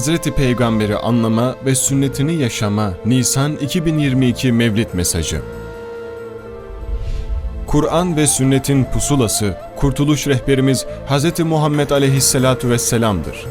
Hazreti Peygamber'i anlama ve sünnetini yaşama Nisan 2022 Mevlid mesajı. Kur'an ve sünnetin pusulası, kurtuluş rehberimiz Hz. Muhammed aleyhisselatu vesselam'dır.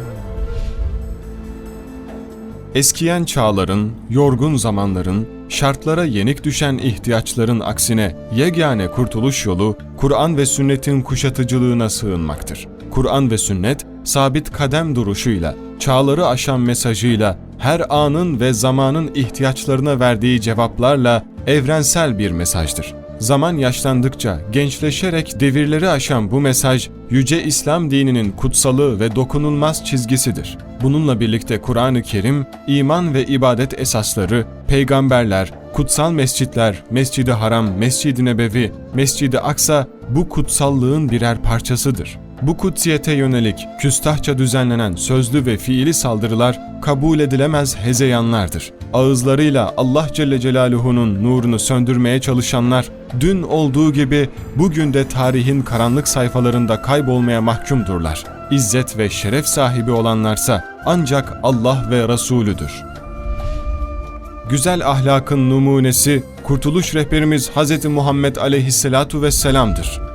Eskiyen çağların, yorgun zamanların, şartlara yenik düşen ihtiyaçların aksine yegane kurtuluş yolu Kur'an ve sünnetin kuşatıcılığına sığınmaktır. Kur'an ve sünnet sabit kadem duruşuyla, çağları aşan mesajıyla, her anın ve zamanın ihtiyaçlarına verdiği cevaplarla evrensel bir mesajdır. Zaman yaşlandıkça gençleşerek devirleri aşan bu mesaj, Yüce İslam dininin kutsalı ve dokunulmaz çizgisidir. Bununla birlikte Kur'an-ı Kerim, iman ve ibadet esasları, peygamberler, kutsal mescitler, Mescid-i Haram, Mescid-i Nebevi, Mescid-i Aksa bu kutsallığın birer parçasıdır. Bu kutsiyete yönelik küstahça düzenlenen sözlü ve fiili saldırılar kabul edilemez hezeyanlardır. Ağızlarıyla Allah Celle Celaluhu'nun nurunu söndürmeye çalışanlar, dün olduğu gibi bugün de tarihin karanlık sayfalarında kaybolmaya mahkumdurlar. İzzet ve şeref sahibi olanlarsa ancak Allah ve Resulüdür. Güzel ahlakın numunesi, kurtuluş rehberimiz Hz. Muhammed aleyhisselatu vesselam'dır.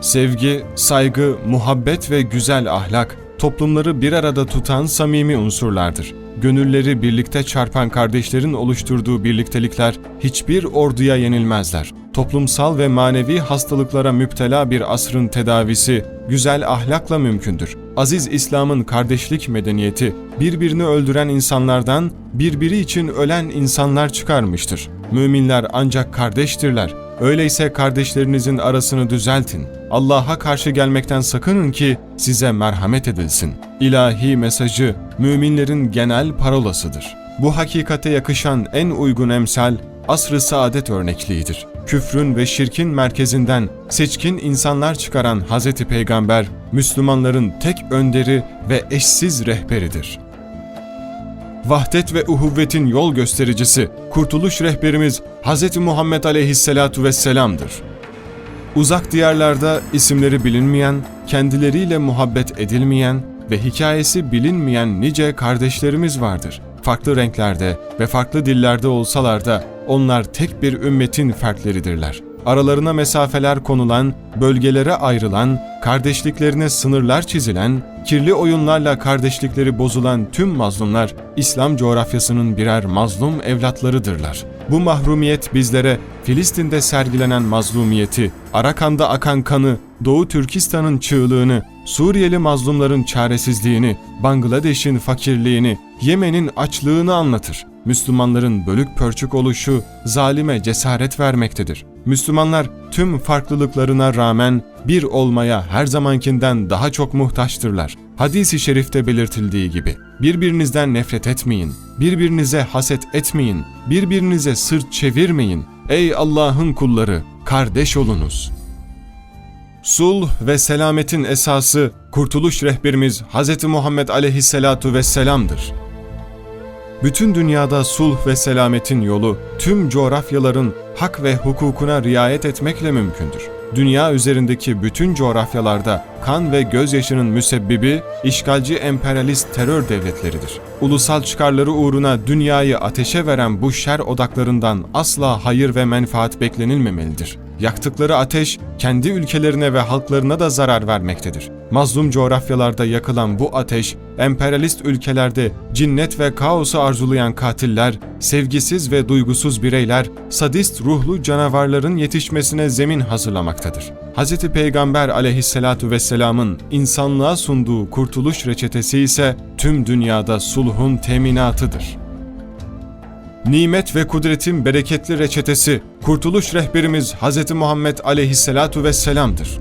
Sevgi, saygı, muhabbet ve güzel ahlak, toplumları bir arada tutan samimi unsurlardır. Gönülleri birlikte çarpan kardeşlerin oluşturduğu birliktelikler hiçbir orduya yenilmezler. Toplumsal ve manevi hastalıklara müptela bir asrın tedavisi güzel ahlakla mümkündür. Aziz İslam'ın kardeşlik medeniyeti birbirini öldüren insanlardan birbiri için ölen insanlar çıkarmıştır. Müminler ancak kardeştirler. Öyleyse kardeşlerinizin arasını düzeltin. Allah'a karşı gelmekten sakının ki size merhamet edilsin. İlahi mesajı müminlerin genel parolasıdır. Bu hakikate yakışan en uygun emsal asr-ı saadet örnekliğidir. Küfrün ve şirkin merkezinden seçkin insanlar çıkaran Hz. Peygamber, Müslümanların tek önderi ve eşsiz rehberidir. Vahdet ve uhuvvetin yol göstericisi, kurtuluş rehberimiz Hz. Muhammed aleyhisselatu vesselam'dır. Uzak diyarlarda isimleri bilinmeyen, kendileriyle muhabbet edilmeyen ve hikayesi bilinmeyen nice kardeşlerimiz vardır. Farklı renklerde ve farklı dillerde olsalar da onlar tek bir ümmetin fertleridirler. Aralarına mesafeler konulan, bölgelere ayrılan, kardeşliklerine sınırlar çizilen, kirli oyunlarla kardeşlikleri bozulan tüm mazlumlar İslam coğrafyasının birer mazlum evlatlarıdırlar. Bu mahrumiyet bizlere Filistin'de sergilenen mazlumiyeti, Arakan'da akan kanı, Doğu Türkistan'ın çığlığını, Suriyeli mazlumların çaresizliğini, Bangladeş'in fakirliğini, Yemen'in açlığını anlatır. Müslümanların bölük pörçük oluşu zalime cesaret vermektedir. Müslümanlar tüm farklılıklarına rağmen bir olmaya her zamankinden daha çok muhtaçtırlar. Hadis-i şerifte belirtildiği gibi birbirinizden nefret etmeyin, birbirinize haset etmeyin, birbirinize sırt çevirmeyin. Ey Allah'ın kulları, kardeş olunuz. Sulh ve selametin esası kurtuluş rehberimiz Hz. Muhammed aleyhisselatu vesselam'dır. Bütün dünyada sulh ve selametin yolu tüm coğrafyaların hak ve hukukuna riayet etmekle mümkündür. Dünya üzerindeki bütün coğrafyalarda kan ve gözyaşının müsebbibi işgalci emperyalist terör devletleridir. Ulusal çıkarları uğruna dünyayı ateşe veren bu şer odaklarından asla hayır ve menfaat beklenilmemelidir. Yaktıkları ateş kendi ülkelerine ve halklarına da zarar vermektedir. Mazlum coğrafyalarda yakılan bu ateş, emperyalist ülkelerde cinnet ve kaosu arzulayan katiller, sevgisiz ve duygusuz bireyler, sadist ruhlu canavarların yetişmesine zemin hazırlamaktadır. Hz. Peygamber aleyhissalatu vesselamın insanlığa sunduğu kurtuluş reçetesi ise tüm dünyada sulhun teminatıdır. Nimet ve kudretin bereketli reçetesi, kurtuluş rehberimiz Hz. Muhammed aleyhissalatu vesselam'dır.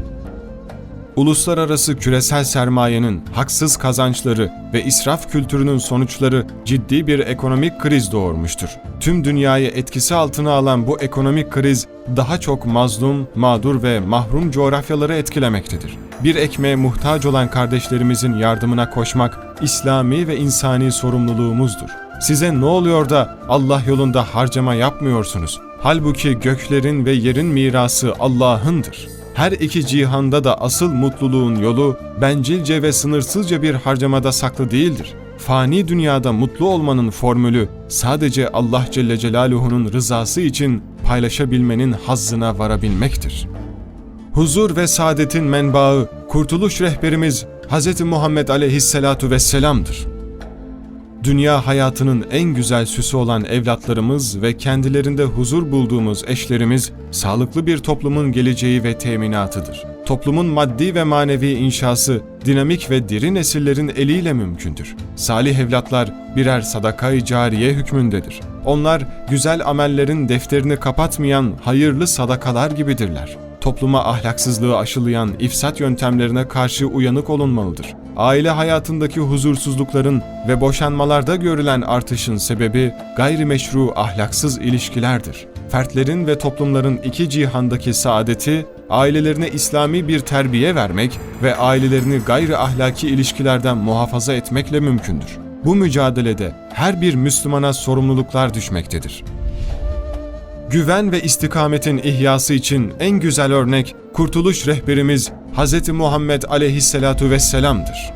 Uluslararası küresel sermayenin haksız kazançları ve israf kültürünün sonuçları ciddi bir ekonomik kriz doğurmuştur. Tüm dünyayı etkisi altına alan bu ekonomik kriz daha çok mazlum, mağdur ve mahrum coğrafyaları etkilemektedir. Bir ekmeğe muhtaç olan kardeşlerimizin yardımına koşmak İslami ve insani sorumluluğumuzdur. Size ne oluyor da Allah yolunda harcama yapmıyorsunuz? Halbuki göklerin ve yerin mirası Allah'ındır. Her iki cihanda da asıl mutluluğun yolu bencilce ve sınırsızca bir harcamada saklı değildir. fani dünyada mutlu olmanın formülü sadece Allah Celle Celaluhu'nun rızası için paylaşabilmenin hazzına varabilmektir. Huzur ve saadetin menbaı, kurtuluş rehberimiz Hz. Muhammed aleyhisselatu vesselam'dır. Dünya hayatının en güzel süsü olan evlatlarımız ve kendilerinde huzur bulduğumuz eşlerimiz, sağlıklı bir toplumun geleceği ve teminatıdır. Toplumun maddi ve manevi inşası, dinamik ve diri nesillerin eliyle mümkündür. Salih evlatlar birer sadakayı cariye hükmündedir. Onlar güzel amellerin defterini kapatmayan hayırlı sadakalar gibidirler topluma ahlaksızlığı aşılayan ifsat yöntemlerine karşı uyanık olunmalıdır. Aile hayatındaki huzursuzlukların ve boşanmalarda görülen artışın sebebi gayrimeşru ahlaksız ilişkilerdir. Fertlerin ve toplumların iki cihandaki saadeti, ailelerine İslami bir terbiye vermek ve ailelerini gayri ahlaki ilişkilerden muhafaza etmekle mümkündür. Bu mücadelede her bir Müslümana sorumluluklar düşmektedir. Güven ve istikametin ihyası için en güzel örnek kurtuluş rehberimiz Hz. Muhammed aleyhisselatu vesselam'dır.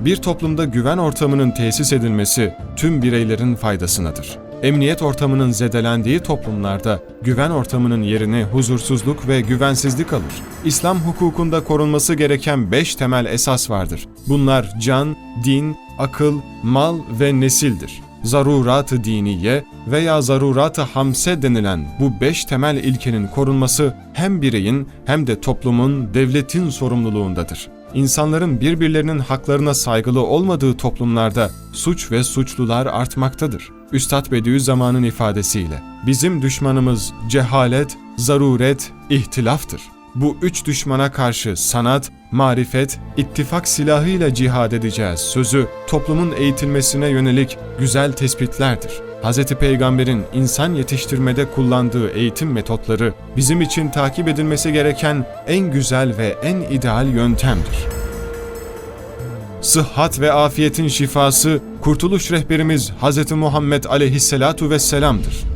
Bir toplumda güven ortamının tesis edilmesi tüm bireylerin faydasınadır. Emniyet ortamının zedelendiği toplumlarda güven ortamının yerini huzursuzluk ve güvensizlik alır. İslam hukukunda korunması gereken beş temel esas vardır. Bunlar can, din, akıl, mal ve nesildir zarurat-ı diniye veya zarurat-ı hamse denilen bu beş temel ilkenin korunması hem bireyin hem de toplumun, devletin sorumluluğundadır. İnsanların birbirlerinin haklarına saygılı olmadığı toplumlarda suç ve suçlular artmaktadır. Üstad Bediüzzaman'ın ifadesiyle bizim düşmanımız cehalet, zaruret, ihtilaftır. Bu üç düşmana karşı sanat, marifet, ittifak silahıyla cihad edeceğiz sözü toplumun eğitilmesine yönelik güzel tespitlerdir. Hz. Peygamber'in insan yetiştirmede kullandığı eğitim metotları bizim için takip edilmesi gereken en güzel ve en ideal yöntemdir. Sıhhat ve afiyetin şifası kurtuluş rehberimiz Hz. Muhammed aleyhisselatu vesselam'dır.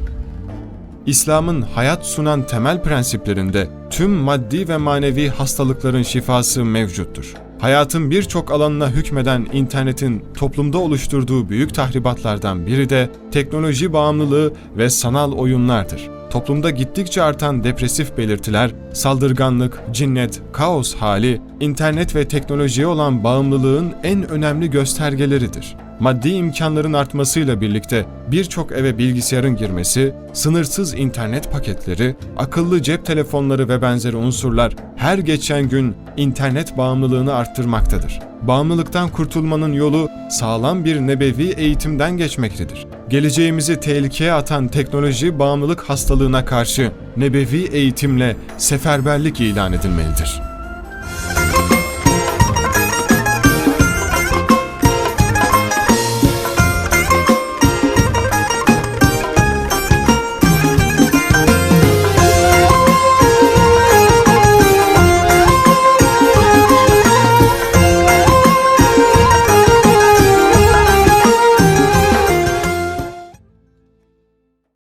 İslam'ın hayat sunan temel prensiplerinde tüm maddi ve manevi hastalıkların şifası mevcuttur. Hayatın birçok alanına hükmeden internetin toplumda oluşturduğu büyük tahribatlardan biri de teknoloji bağımlılığı ve sanal oyunlardır. Toplumda gittikçe artan depresif belirtiler, saldırganlık, cinnet, kaos hali, internet ve teknolojiye olan bağımlılığın en önemli göstergeleridir maddi imkanların artmasıyla birlikte birçok eve bilgisayarın girmesi, sınırsız internet paketleri, akıllı cep telefonları ve benzeri unsurlar her geçen gün internet bağımlılığını arttırmaktadır. Bağımlılıktan kurtulmanın yolu sağlam bir nebevi eğitimden geçmektedir. Geleceğimizi tehlikeye atan teknoloji bağımlılık hastalığına karşı nebevi eğitimle seferberlik ilan edilmelidir.